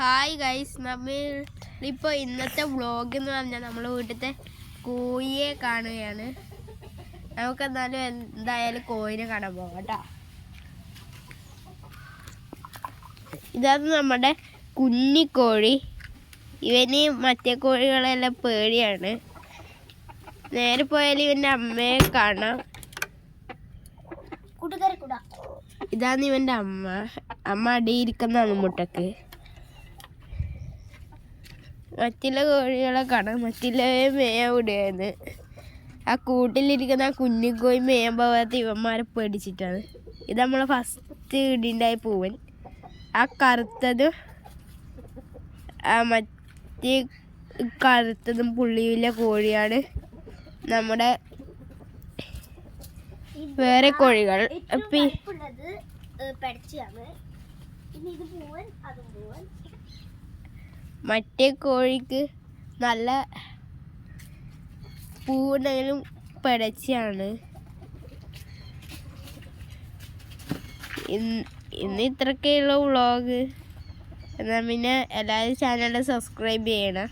Hi guys നമ്മൾ ഇപ്പോൾ ഇന്നത്തെ വ്ളോഗ് എന്ന് പറഞ്ഞാൽ നമ്മൾ വീട്ടിലത്തെ കോഴിയെ കാണുകയാണ്. നമുക്ക് എന്നാലും എന്തായാലും കോഴിനെ കാണാൻ പോകാം കേട്ടോ. ഇതാണ് നമ്മുടെ കുഞ്ഞിക്കോഴി. ഇവന് മറ്റേ കോഴികളെല്ലാം പേടിയാണ്. നേരെ പോയാൽ ഇവന്റെ അമ്മയെ കാണാം. ഇതാണ് ഇവന്റെ അമ്മ. അമ്മ അടിയിരിക്കുന്നതാണ് മുട്ടക്ക് മറ്റുള്ള കോഴികളെ കാണാം മറ്റുള്ളവരെ മേയാൻ വിടുകയാണ്. ആ കൂട്ടിലിരിക്കുന്ന ആ കുഞ്ഞിക്കോഴി മേയാൻ പോകാത്ത ഇവന്മാരെ പേടിച്ചിട്ടാണ്. ഇത് നമ്മളെ ഫസ്റ്റ് ഇടിണ്ടായി പൂവൻ. ആ കറുത്തതും ആ മറ്റേ കറുത്തതും പുള്ളിയില്ല കോഴിയാണ്. നമ്മുടെ വേറെ കോഴികൾ. ഏറ്റവും പി- ഇനി ഇത് പൂവൻ അതും പൂവൻ. മറ്റേ കോഴിക്ക് നല്ല പൂണ്ടെങ്കിലും പിടച്ചാണ് ഇന്ന് ഇത്രയൊക്കെയുള്ള വ്ളോഗ്. എന്നാൽ പിന്നെ എല്ലാവരും ചാനൽ സബ്സ്ക്രൈബ് ചെയ്യണം.